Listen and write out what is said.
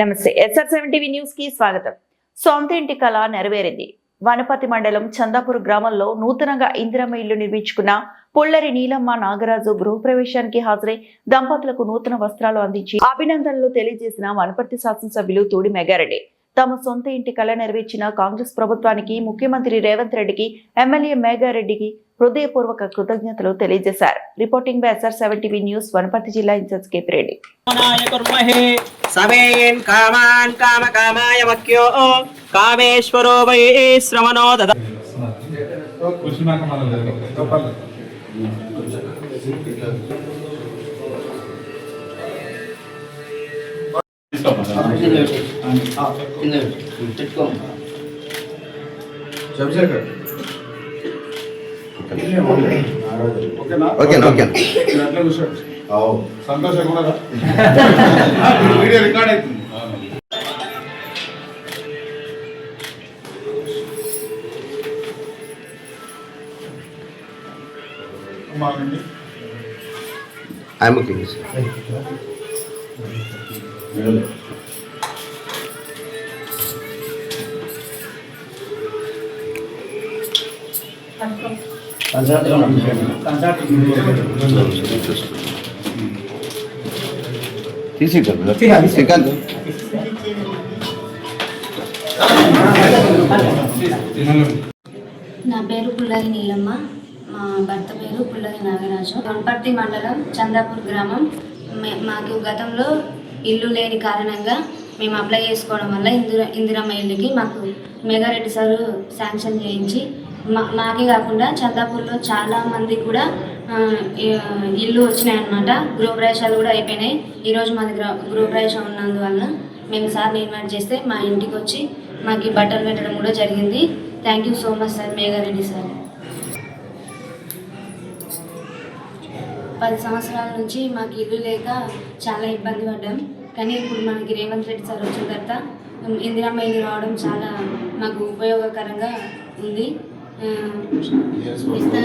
నమస్తే SR seven TV న్యూస్కి స్వాగతం. సొంత ఇంటి కళ నెరవేరింది. వనపతి మండలం చందాపూర్ గ్రామంలో నూతనంగా ఇందిరమ్మ ఇల్లు నిర్మించుకున్న పుల్లరి నీలమ్మ నాగరాజు గృహప్రవేశానికి హాజరై దంపతులకు నూతన వస్త్రాలు అందించి అభినందనలు తెలియజేసిన వనపర్తి శాసనసభ్యులు తోడి మెగారెడ్డి. తమ సొంత ఇంటి కళ నెరవేర్చిన కాంగ్రెస్ ప్రభుత్వానికి ముఖ్యమంత్రి రేవంత్ రెడ్డికి ఎమ్మెల్యే మేఘారెడ్డికి హృదయపూర్వక కృతజ్ఞతలు తెలియజేశారు. Reporting by SR seven TV news Wanaparthy జిల్లా ఇన్ఛార్జ్ కేపీ రెడ్డి కామేశ్వరో వై శ్రవణో దద. చంద్రశేఖర్ ఓకేనా ఓకే. మీరు వీడియో రికార్డ్ అవుతుంది ఐఎమ్ ఓకే సార్ తీసి శ్రీకాంత్ నా పేరు పుల్లగి నీలమ్మ. మా భర్త పేరు పుల్లగి నాగరాజు. వనపర్తి మండలం చందాపూర్ గ్రామం. మే- మాకు గతంలో ఇల్లు లేని కారణంగా మేము అప్లై చేసుకోవడం వల్ల ఇందిర ఇందిరమ్మ ఇల్లుకి మాకు మెగారెడ్డి సారు శాంక్షన్ చేయించి మాకే కాకుండా చందాపూర్లో చాలా మంది కూడా ఇల్లు వచ్చినాయి అనమాట గృహప్రవేశాలు కూడా అయిపోయినాయి. ఈరోజు మాది గృహ గృహప్రవేశం ఉన్నందువల్ల మేము సార్ని ఇన్వైట్ చేస్తే మా ఇంటికి వచ్చి మాకు బట్టలు పెట్టడం కూడా జరిగింది. Thank you so much sir Megha Reddy sir. పది సంవత్సరాల నుంచి మాకు ఇల్లు లేక చాలా ఇబ్బంది పడ్డాం. కానీ ఇప్పుడు మనకి రేవంత్ రెడ్డి సార్ వచ్చిన తర్వాత ఇందిరామ్మ ఇల్లు రావడం చాలా మాకు ఉపయోగకరంగా ఉంది. Yes,